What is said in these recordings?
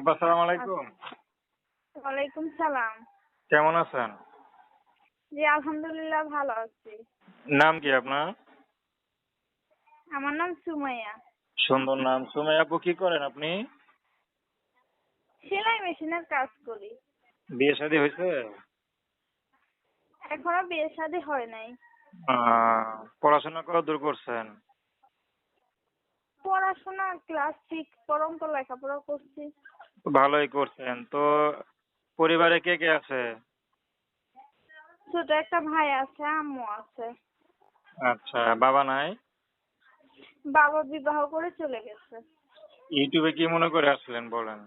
আসসালামু আলাইকুম। ওয়ালাইকুম সালাম। কেমন আছেন? জি আলহামদুলিল্লাহ ভালো আছি। নাম কি আপনার? আমার নাম সুমাইয়া। সুন্দর নাম। সুমাইয়া আপু কি করেন আপনি? সেলাই মেশিনের কাজ করি। বিয়ে শাদী হয়েছে? এখনও বিয়ে শাদী হয় নাই। পড়াশোনা কত দূর করছেন? পড়াশোনা ক্লাস সিক্স পর্যন্ত লেখাপড়া করছি। ভালোই করছেন। তো পরিবারে কে কে আছে? ছোট একটা ভাই আছে আম্মু আছে। আচ্ছা বাবা নাই? বাবা বিবাহ করে চলে গেছে। ইউটিউবে কি মনে করে আসলেন বলেন?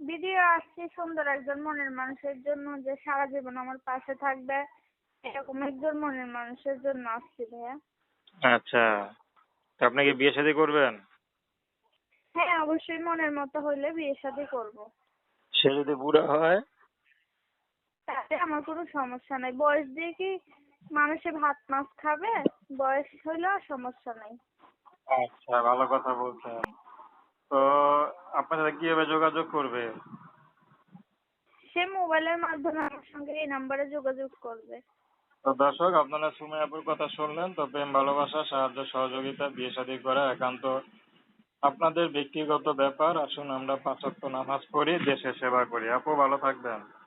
ভিডিও আসছে সুন্দর একজন মনের মানুষের জন্য যে সারা জীবন আমার পাশে থাকবে। এরকম একজন মনের মানুষের জন্য আসছি ভাইয়া। আচ্ছা। তো আপনি কি বিয়ে শাদী করবেন? হ্যাঁ অবশ্যই মনের মতো হইলে বিয়ে শাদী করব। সে যদি বুড়া হয়? তাতে আমার কোনো সমস্যা নাই। বয়স দিয়ে কি মানুষে ভাত মাছ খাবে? বয়স হইলেও আর সমস্যা নাই। আচ্ছা ভালো কথা বলছেন। তো আপনার কীভাবে যোগাযোগ করবে? সে মোবাইলের মাধ্যমে আমার সঙ্গে এই নাম্বারে যোগাযোগ করবে। তো দর্শক আপনারা সুময় আপুর কথা শুনলেন তো প্রেম ভালোবাসা সাহায্য সহযোগিতা বিয়ে শাদী করা একান্ত আপনাদের ব্যক্তিগত ব্যাপার, আসুন আমরা পাঁচ ওয়াক্ত নামাজ পড়ি, দেশের সেবা করি। আপু, ভালো থাকবেন।